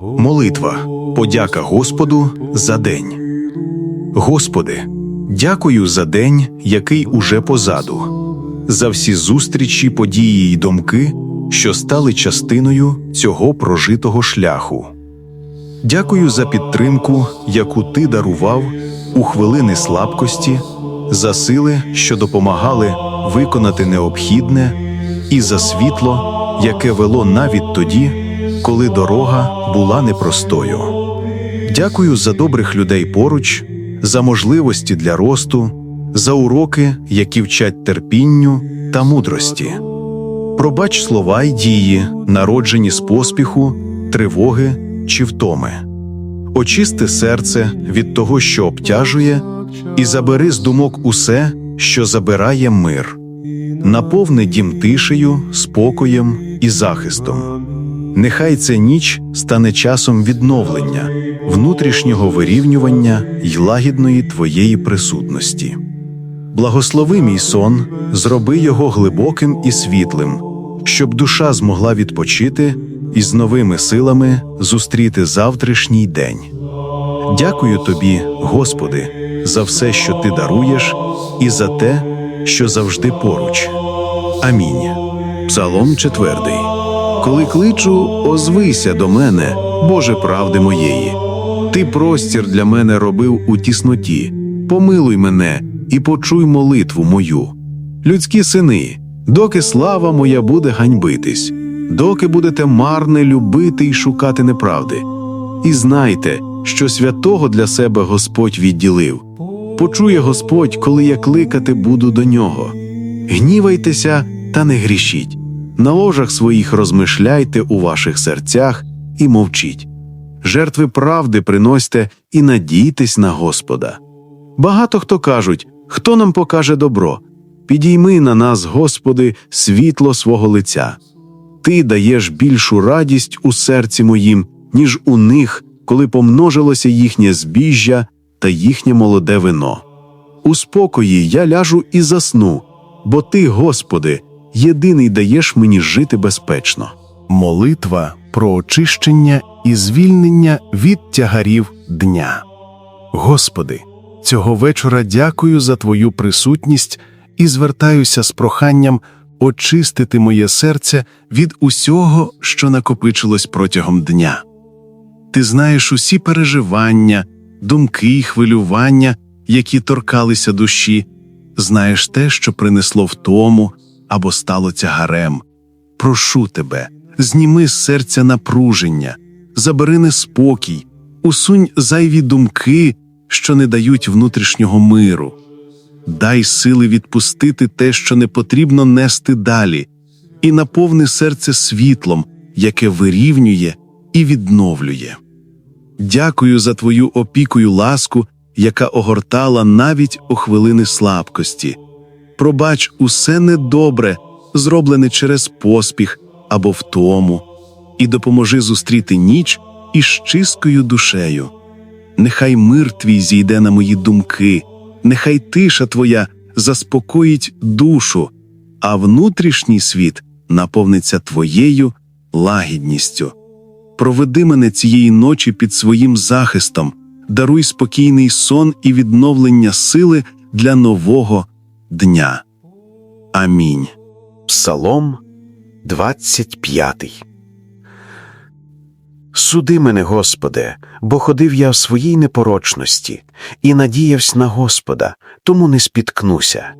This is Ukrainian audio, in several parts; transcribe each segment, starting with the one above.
Молитва. Подяка Господу за день. Господи, дякую за день, який уже позаду, за всі зустрічі, події й думки, що стали частиною цього прожитого шляху. Дякую за підтримку, яку ти дарував у хвилини слабкості, за сили, що допомагали виконати необхідне, і за світло, яке вело навіть тоді, коли дорога була непростою. Дякую за добрих людей поруч, за можливості для росту, за уроки, які вчать терпінню та мудрості. Пробач слова й дії, народжені з поспіху, тривоги чи втоми. Очисти серце від того, що обтяжує, і забери з думок усе, що забирає мир. Наповни дім тишею, спокоєм і захистом. Нехай ця ніч стане часом відновлення, внутрішнього вирівнювання й лагідної твоєї присутності. Благослови мій сон, зроби його глибоким і світлим, щоб душа змогла відпочити і з новими силами зустріти завтрашній день. Дякую тобі, Господи, за все, що ти даруєш, і за те, що завжди поруч. Амінь. Псалом четвертий. Коли кличу, озвися до мене, Боже правди моєї. Ти простір для мене робив у тісноті. Помилуй мене і почуй молитву мою. Людські сини, доки слава моя буде ганьбитись, доки будете марне любити і шукати неправди. І знайте, що святого для себе Господь відділив. Почує Господь, коли я кликати буду до нього. Гнівайтеся та не грішіть. На ложах своїх розмишляйте у ваших серцях і мовчіть. Жертви правди приносьте і надійтесь на Господа. Багато хто кажуть, хто нам покаже добро. Підійми на нас, Господи, світло свого лиця. Ти даєш більшу радість у серці моїм, ніж у них, коли помножилося їхнє збіжжя та їхнє молоде вино. У спокої я ляжу і засну, бо ти, Господи, єдиний даєш мені жити безпечно. Молитва про очищення і звільнення від тягарів дня. Господи, цього вечора дякую за Твою присутність і звертаюся з проханням очистити моє серце від усього, що накопичилось протягом дня. Ти знаєш усі переживання, думки й хвилювання, які торкалися душі, знаєш те, що принесло втому або стало тягарем. Прошу тебе, зніми з серця напруження, забери неспокій, усунь зайві думки, що не дають внутрішнього миру. Дай сили відпустити те, що не потрібно нести далі, і наповни серце світлом, яке вирівнює і відновлює. Дякую за твою опіку й ласку, яка огортала навіть у хвилини слабкості. Пробач усе недобре, зроблене через поспіх або втому, і допоможи зустріти ніч із чисткою душею. Нехай мир твій зійде на мої думки, нехай тиша твоя заспокоїть душу, а внутрішній світ наповниться твоєю лагідністю. Проведи мене цієї ночі під своїм захистом, даруй спокійний сон і відновлення сили для нового дня. Амінь. Псалом 25 Суди мене, Господи, бо ходив я в своїй непорочності і надіявся на Господа, тому не спіткнуся.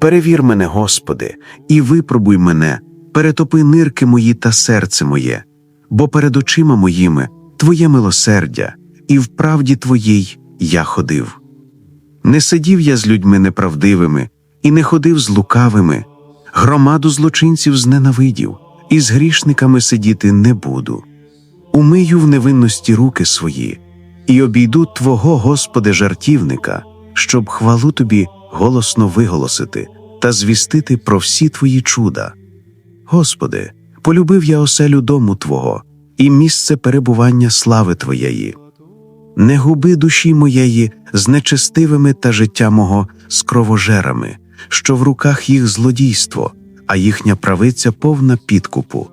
Перевір мене, Господи, і випробуй мене, перетопи нирки мої та серце моє, бо перед очима моїми Твоє милосердя, і в правді Твоїй я ходив. Не сидів я з людьми неправдивими і не ходив з лукавими, громаду злочинців зненавидів, і з грішниками сидіти не буду. Умию в невинності руки свої, і обійду Твого, Господи, жартівника, щоб хвалу Тобі голосно виголосити та звістити про всі Твої чуда. Господи, полюбив я оселю дому Твого і місце перебування слави Твоєї. Не губи душі моєї з нечестивими та життя мого з кровожерами, що в руках їх злодійство, а їхня правиця повна підкупу.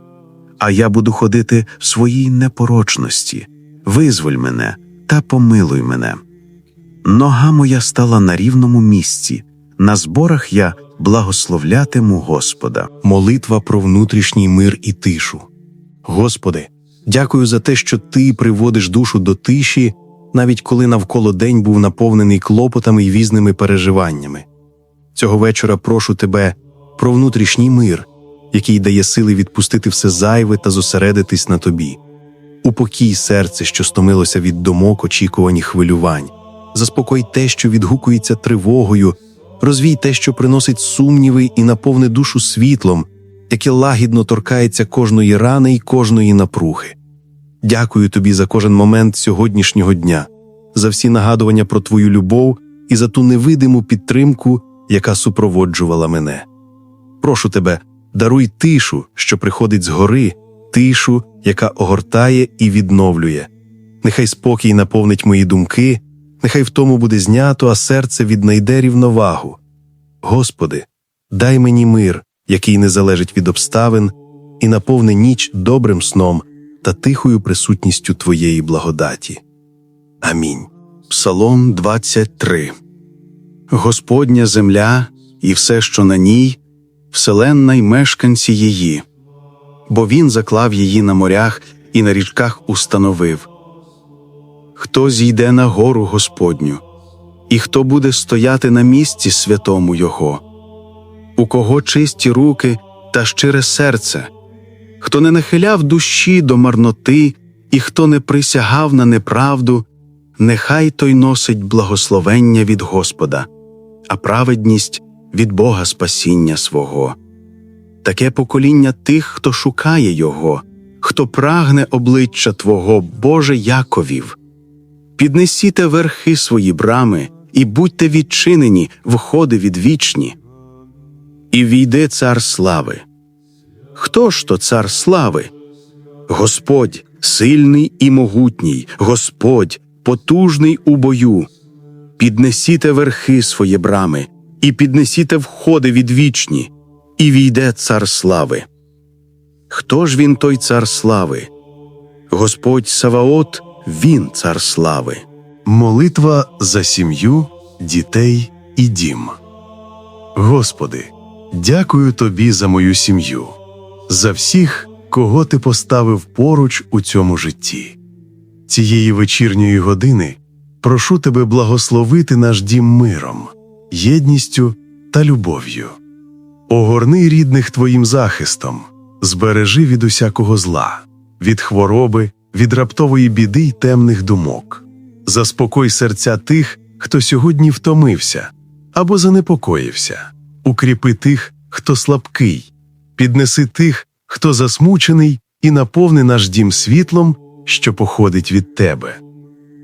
а я буду ходити в своїй непорочності. Визволь мене та помилуй мене. Нога моя стала на рівному місці, на зборах я благословлятиму Господа. Молитва про внутрішній мир і тишу. Господи, дякую за те, що Ти приводиш душу до тиші, навіть коли навколо день був наповнений клопотами і візними переживаннями. Цього вечора прошу Тебе про внутрішній мир, який дає сили відпустити все зайве та зосередитись на Тобі. Упокій серце, що стомилося від думок, очікувань і хвилювань. Заспокой те, що відгукується тривогою, розвій те, що приносить сумніви, і наповни душу світлом, яке лагідно торкається кожної рани і кожної напруги. Дякую тобі за кожен момент сьогоднішнього дня, за всі нагадування про твою любов і за ту невидиму підтримку, яка супроводжувала мене. Прошу тебе, даруй тишу, що приходить згори, тишу, яка огортає і відновлює. Нехай спокій наповнить мої думки, нехай в тому буде знято, а серце віднайде рівновагу. Господи, дай мені мир, який не залежить від обставин, і наповни ніч добрим сном та тихою присутністю Твоєї благодаті. Амінь. Псалом 23 Господня земля і все, що на ній, вселенна й мешканці її, бо Він заклав її на морях і на річках установив. Хто зійде на гору Господню, і хто буде стояти на місці святому Його, у кого чисті руки та щире серце, хто не нахиляв душі до марноти, і хто не присягав на неправду, нехай той носить благословення від Господа, а праведність від Бога спасіння свого. Таке покоління тих, хто шукає Його, хто прагне обличчя Твого, Боже Яковів. Піднесіте верхи свої брами і будьте відчинені, входи відвічні. І війде цар слави. Хто ж то цар слави? Господь сильний і могутній, Господь потужний у бою. Піднесіте верхи свої брами, і піднесіте входи відвічні, і війде цар слави. Хто ж він той цар слави? Господь Саваот, він цар слави. Молитва за сім'ю, дітей і дім. Господи, дякую Тобі за мою сім'ю, за всіх, кого Ти поставив поруч у цьому житті. Цієї вечірньої години прошу Тебе благословити наш дім миром, єдністю та любов'ю. Огорни рідних Твоїм захистом, збережи від усякого зла, від хвороби, від раптової біди й темних думок. Заспокой серця тих, хто сьогодні втомився або занепокоївся, укріпи тих, хто слабкий, піднеси тих, хто засмучений, і наповни наш дім світлом, що походить від тебе.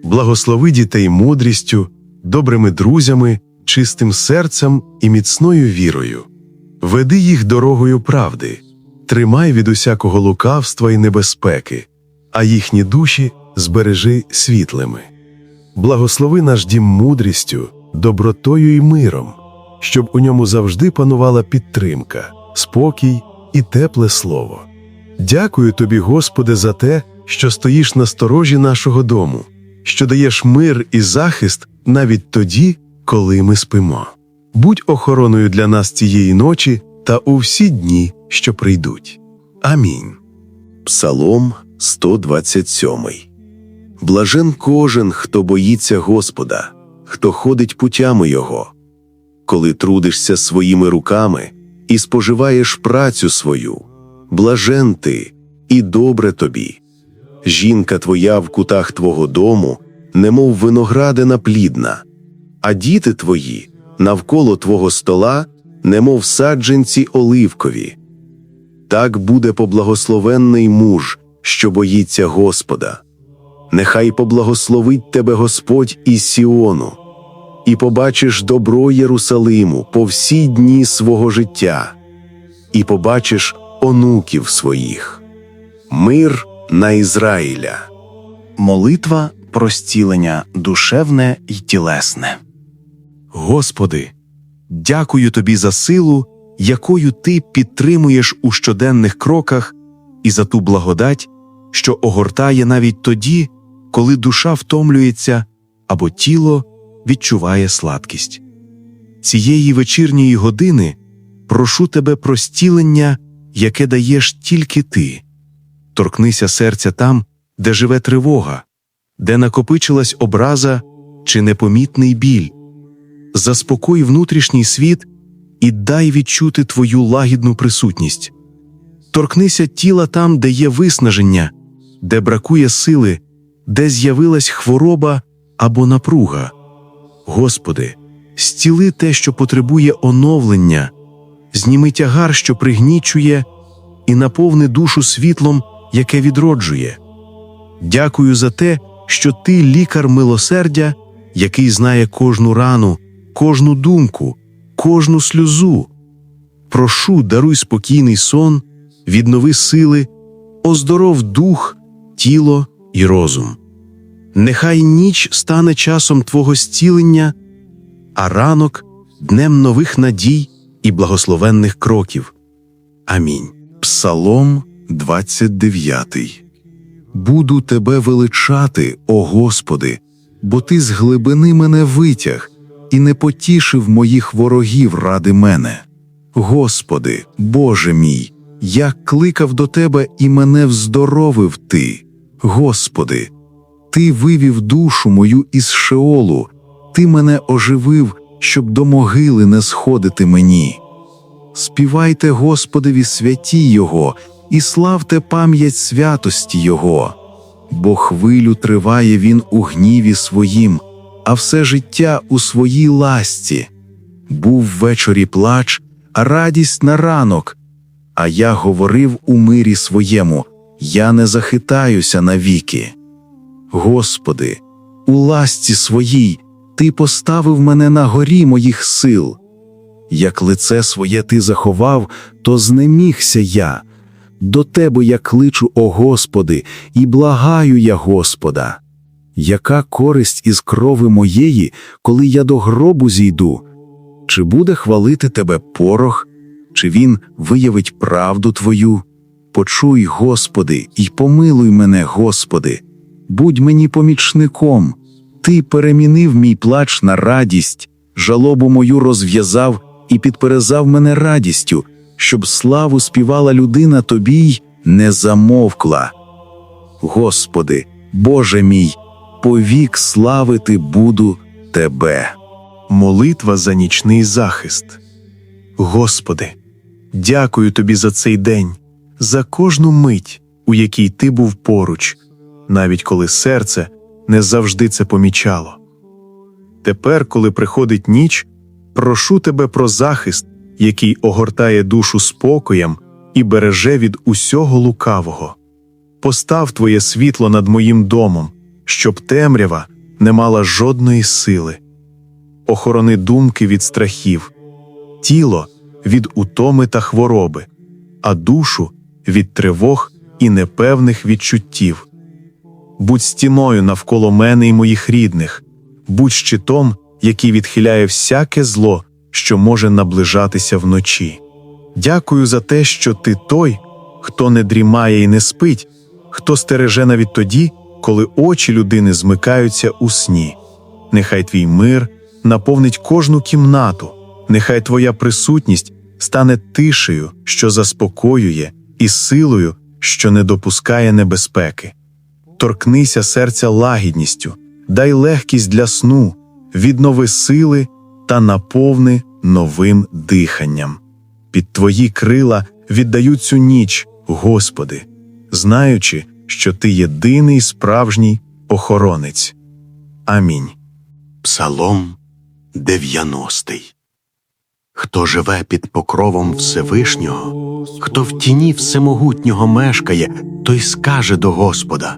Благослови дітей мудрістю, добрими друзями, чистим серцем і міцною вірою. Веди їх дорогою правди, тримай від усякого лукавства і небезпеки, а їхні душі збережи світлими. Благослови наш дім мудрістю, добротою і миром, щоб у ньому завжди панувала підтримка, спокій і тепле слово. Дякую тобі, Господи, за те, що стоїш на сторожі нашого дому, що даєш мир і захист навіть тоді, коли ми спимо. Будь охороною для нас цієї ночі та у всі дні, що прийдуть. Амінь. Псалом 127 Блажен кожен, хто боїться Господа, хто ходить путями Його. Коли трудишся своїми руками і споживаєш працю свою, блажен ти і добре тобі. Жінка твоя в кутах твого дому, немов виноградина плідна, а діти твої навколо твого стола, немов саджанці оливкові. Так буде поблагословенний муж, що боїться Господа. Нехай поблагословить тебе Господь із Сіону, і побачиш добро Єрусалиму по всі дні свого життя, і побачиш онуків своїх. Мир на Ізраїля. Молитва про зцілення душевне й тілесне. Господи, дякую Тобі за силу, якою Ти підтримуєш у щоденних кроках і за ту благодать, що огортає навіть тоді, коли душа втомлюється або тіло відчуває сладкість. Цієї вечірньої години прошу тебе про стілення, яке даєш тільки ти. Торкнися серця там, де живе тривога, де накопичилась образа чи непомітний біль. Заспокой внутрішній світ і дай відчути твою лагідну присутність. Торкнися тіла там, де є виснаження, де бракує сили, де з'явилась хвороба або напруга. Господи, стіли те, що потребує оновлення, зніми тягар, що пригнічує, і наповни душу світлом, яке відроджує. Дякую за те, що ти лікар милосердя, який знає кожну рану, кожну думку, кожну сльозу. Прошу, даруй спокійний сон, віднови сили, оздоров дух, тіло і розум. Нехай ніч стане часом Твого зцілення, а ранок днем нових надій і благословенних кроків. Амінь. Псалом 29 Буду тебе величати, о Господи, бо ти з глибини мене витяг і не потішив моїх ворогів ради мене. Господи, Боже мій, я кликав до Тебе і мене вздоровив Ти. Господи, Ти вивів душу мою із Шеолу, Ти мене оживив, щоб до могили не сходити мені. Співайте Господеві святі Його і славте пам'ять святості Його, бо хвилю триває Він у гніві своїм, а все життя у своїй ласці. Був ввечері плач, а радість на ранок. А я говорив у мирі своєму: я не захитаюся навіки. Господи, у ласці своїй Ти поставив мене на горі моїх сил. Як лице своє ти заховав, то знемігся я. До тебе я кличу, о Господи, і благаю я Господа. Яка користь із крови моєї, коли я до гробу зійду? Чи буде хвалити тебе порох, чи він виявить правду твою? Почуй, Господи, і помилуй мене, Господи, будь мені помічником. Ти перемінив мій плач на радість, жалобу мою розв'язав і підперезав мене радістю, щоб славу співала людина тобі й не замовкла. Господи, Боже мій, повік славити буду Тебе. Молитва за нічний захист. Господи, дякую Тобі за цей день, за кожну мить, у якій Ти був поруч, навіть коли серце не завжди це помічало. Тепер, коли приходить ніч, прошу тебе про захист, який огортає душу спокоєм і береже від усього лукавого. Постав Твоє світло над моїм домом, щоб темрява не мала жодної сили. Охорони думки від страхів, тіло від утоми та хвороби, а душу від тривог і непевних відчуттів. Будь стіною навколо мене і моїх рідних, будь щитом, який відхиляє всяке зло, що може наближатися вночі. Дякую за те, що ти той, хто не дрімає і не спить, хто стереже навіть тоді, коли очі людини змикаються у сні. Нехай твій мир наповнить кожну кімнату, нехай твоя присутність стане тишею, що заспокоює, і силою, що не допускає небезпеки. Торкнися серця лагідністю, дай легкість для сну, віднови сили та наповни новим диханням. Під твої крила віддаю цю ніч, Господи, знаючи, що Ти єдиний справжній охоронець. Амінь. Псалом 90 Хто живе під покровом Всевишнього, хто в тіні всемогутнього мешкає, той скаже до Господа: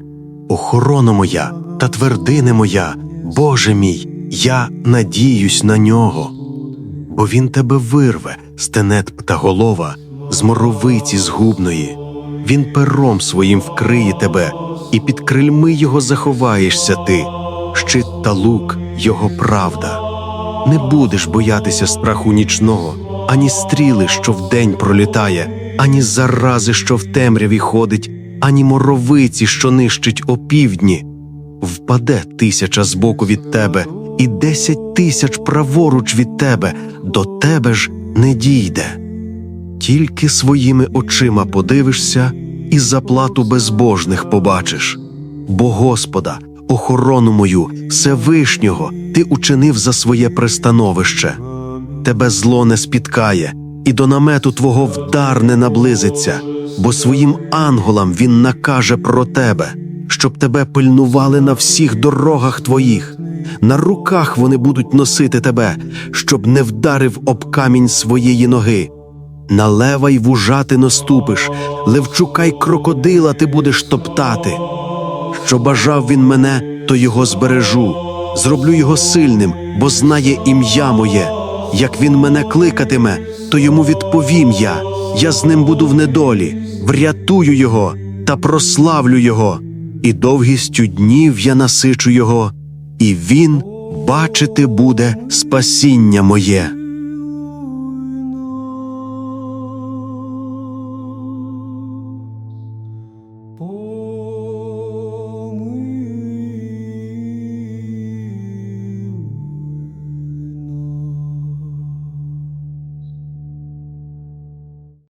Охорона моя та твердине моя, Боже мій, я надіюсь на нього. Бо він тебе вирве, стенет птаголова, з моровиці згубної. Він пером своїм вкриє тебе, і під крильми його заховаєшся ти, щит та лук його правда. Не будеш боятися страху нічного, ані стріли, що вдень пролітає, ані зарази, що в темряві ходить, ані моровиці, що нищить опівдні. Впаде тисяча збоку від тебе, і десять тисяч праворуч від тебе, до тебе ж не дійде. Тільки своїми очима подивишся і заплату безбожних побачиш. Бо Господа, охорону мою, Всевишнього, ти учинив за своє пристановище. Тебе зло не спіткає, і до намету твого вдар не наблизиться, бо своїм анголам він накаже про тебе, щоб тебе пильнували на всіх дорогах твоїх. На руках вони будуть носити тебе, щоб не вдарив об камінь своєї ноги. На лева й вужа ти наступиш, левчука й крокодила ти будеш топтати. Що бажав він мене, то його збережу, зроблю його сильним, бо знає ім'я моє. Як він мене кликатиме, то йому відповім я. Я з ним буду в недолі, врятую його та прославлю його, і довгістю днів я насичу його, і він бачити буде спасіння моє.